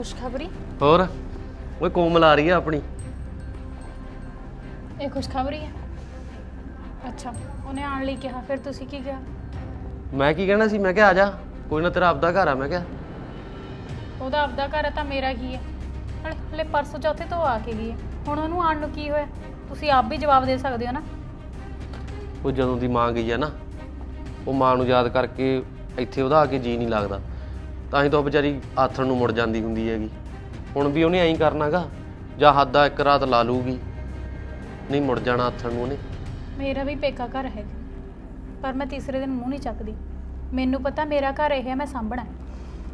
ਖੁਸ਼ਖਬਰੀ? ਹੋਰ? ਓਏ ਕੋਮਲ ਆ ਰਹੀ ਆ ਆਪਣੀ। ਇਹ ਖੁਸ਼ਖਬਰੀ ਹੈ? ਅੱਛਾ ਉਹਨੇ ਆਉਣ ਲਈ ਕਿਹਾ ਫਿਰ ਤੁਸੀਂ ਕੀ ਕਿਹਾ? ਮੈਂ ਕੀ ਕਹਿਣਾ ਸੀ? ਮੈਂ ਕਿਹਾ ਆ ਜਾ ਕੋਈ ਨਾ ਤੇਰਾ ਆਪਦਾ ਘਰ ਆ ਮੈਂ ਕਿਹਾ। ਉਹਦਾ ਆਪਦਾ ਘਰ ਹੈ ਤਾਂ ਮੇਰਾ ਕੀ ਹੈ? ਹਲੇ ਹਲੇ ਪਰਸੋਂ ਚੌਥੇ ਤੋਂ ਆ ਕੇ ਗਈ ਹੈ। ਹੁਣ ਉਹਨੂੰ ਆਉਣ ਨੂੰ ਕੀ ਹੋਇਆ? ਤੁਸੀਂ ਆਪ ਵੀ ਜਵਾਬ ਦੇ ਸਕਦੇ ਹੋ ਨਾ। ਉਹ ਜਦੋਂ ਦੀ ਮਾਂ ਗਈ ਆ ਨਾ ਉਹ ਮਾਂ ਨੂੰ ਯਾਦ ਕਰਕੇ ਇੱਥੇ ਉਹਦਾ ਆ ਕੇ ਜੀ ਨਹੀਂ ਲੱਗਦਾ। ਤਾਂ ਹੀ ਤਾਂ ਉਹ ਵਿਚਾਰੀ ਆਥਣ ਨੂੰ ਮੁੜ ਜਾਂਦੀ ਹੁੰਦੀ ਹੈਗੀ। ਹੁਣ ਵੀ ਉਹਨੇ ਐਂ ਕਰਨਾਗਾ ਜਾਂ ਹੱਦ ਦਾ ਇੱਕ ਰਾਤ ਲਾ ਲੂਗੀ ਨਹੀਂ ਮੁੜ ਜਾਣਾ ਆਥਣ ਨੂੰ ਉਹਨੇ। ਮੇਰਾ ਵੀ ਪੇਕਾ ਘਰ ਹੈ। ਪਰ ਮੈਂ ਤੀਸਰੇ ਦਿਨ ਮੂੰਹ ਨਹੀਂ ਚੱਕਦੀ। ਮੈਨੂੰ ਪਤਾ ਮੇਰਾ ਘਰ ਇਹ ਹੈ ਮੈਂ ਸਾਂਭਣਾ ਹੈ।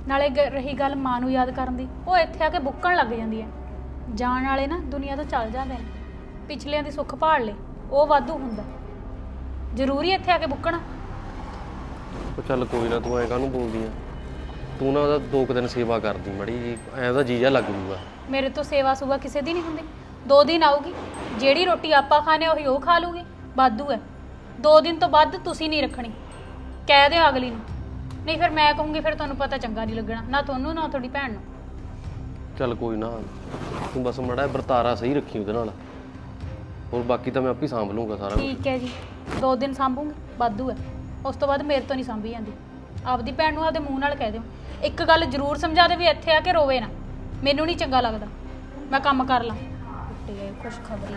ਨਾਲੇ ਗ- ਰਹੀ ਗੱਲ ਮਾਂ ਨੂੰ ਯਾਦ ਕਰਨ ਦੀ ਉਹ ਇੱਥੇ ਆ ਕੇ ਬੁੱਕਣ ਲੱਗ ਜਾਂਦੀ ਹੈ। ਜਾਣ ਵਾਲੇ ਨਾ ਦੁਨੀਆ ਤੋਂ ਚੱਲ ਜਾਂਦੇ ਨੇ। ਪਿਛਲਿਆਂ ਦੀ ਸੁੱਖ ਭਾਲ ਲੈ ਉਹ ਵਾਧੂ ਹੁੰਦਾ। ਜ਼ਰੂਰੀ ਇੱਥੇ ਆ ਕੇ ਬੁੱਕਣਾ। ਉਹ ਚੱਲ ਕੋਈ ਨਾ ਤੂੰ ਐਂ ਕਾਹਨੂੰ ਬੋਲਦੀ ਆ? ਤੂੰ ਨਾ ਉਹਦਾ ਦੋ ਕੁ ਦਿਨ ਸੇਵਾ ਕਰਦੀ ਮੜੀ ਜੀ ਐਂ ਉਹਦਾ ਜੀਜਾ ਲੱਗ ਜੂਗਾ। ਮੇਰੇ ਤੋਂ ਸੇਵਾ ਸੁਵਾ ਕਿਸੇ ਦੀ ਨਹੀਂ ਹੁੰਦੀ। ਦੋ ਦਿਨ ਆਊਗੀ ਜਿਹੜੀ ਰੋਟੀ ਆਪਾਂ ਖਾਣੇ ਉਹੀ ਉਹ ਖਾ ਲੂਗੀ ਵਾਧੂ ਹੈ ਦੋ ਦਿਨ ਤੋਂ ਵੱਧ ਤੁਸੀਂ ਨਹੀਂ ਰੱਖਣੀ। ਕਹਿ ਦਿਓ ਅਗਲੀ ਨੂੰ। ਨਹੀਂ ਫਿਰ ਮੈਂ ਕਹੂੰਗੀ ਫਿਰ ਤੁਹਾਨੂੰ ਪਤਾ ਚੰਗਾ ਨਹੀਂ ਲੱਗਣਾ ਨਾ ਤੁਹਾਨੂੰ ਨਾ ਤੁਹਾਡੀ ਭੈਣ ਨੂੰ। ਚੱਲ ਕੋਈ ਨਾ ਤੂੰ ਬਸ ਮੜਾ ਵਰਤਾਰਾ ਸਹੀ ਰੱਖੀ ਉਹਦੇ ਨਾਲ। ਹੋਰ ਬਾਕੀ ਤਾਂ ਮੈਂ ਆਪੇ ਸਾਂਭ ਲੂੰਗਾ ਸਾਰਾ ਕੁਛ। ਠੀਕ ਹੈ ਜੀ ਦੋ ਦਿਨ ਸਾਂਭੂਗੀ ਵਾਧੂ ਹੈ ਉਸ ਤੋਂ ਬਾਅਦ ਮੇਰੇ ਤੋਂ ਨਹੀਂ ਸਾਂਭੀ ਜਾਂਦੀ। ਆਪਦੀ ਭੈਣ ਨੂੰ ਆਪਦੇ ਮੂੰਹ ਨਾਲ ਕਹਿ ਦਿਓ। ਇੱਕ ਗੱਲ ਜ਼ਰੂਰ ਸਮਝਾ ਦੇ ਵੀ ਇੱਥੇ ਆ ਕੇ ਰੋਵੇ ਨਾ। ਮੈਨੂੰ ਨਹੀਂ ਚੰਗਾ ਲੱਗਦਾ। ਮੈਂ ਕੰਮ ਕਰ ਲਾਂ। ਟੁੱਟੀ ਖੁਸ਼ ਖਬਰੀ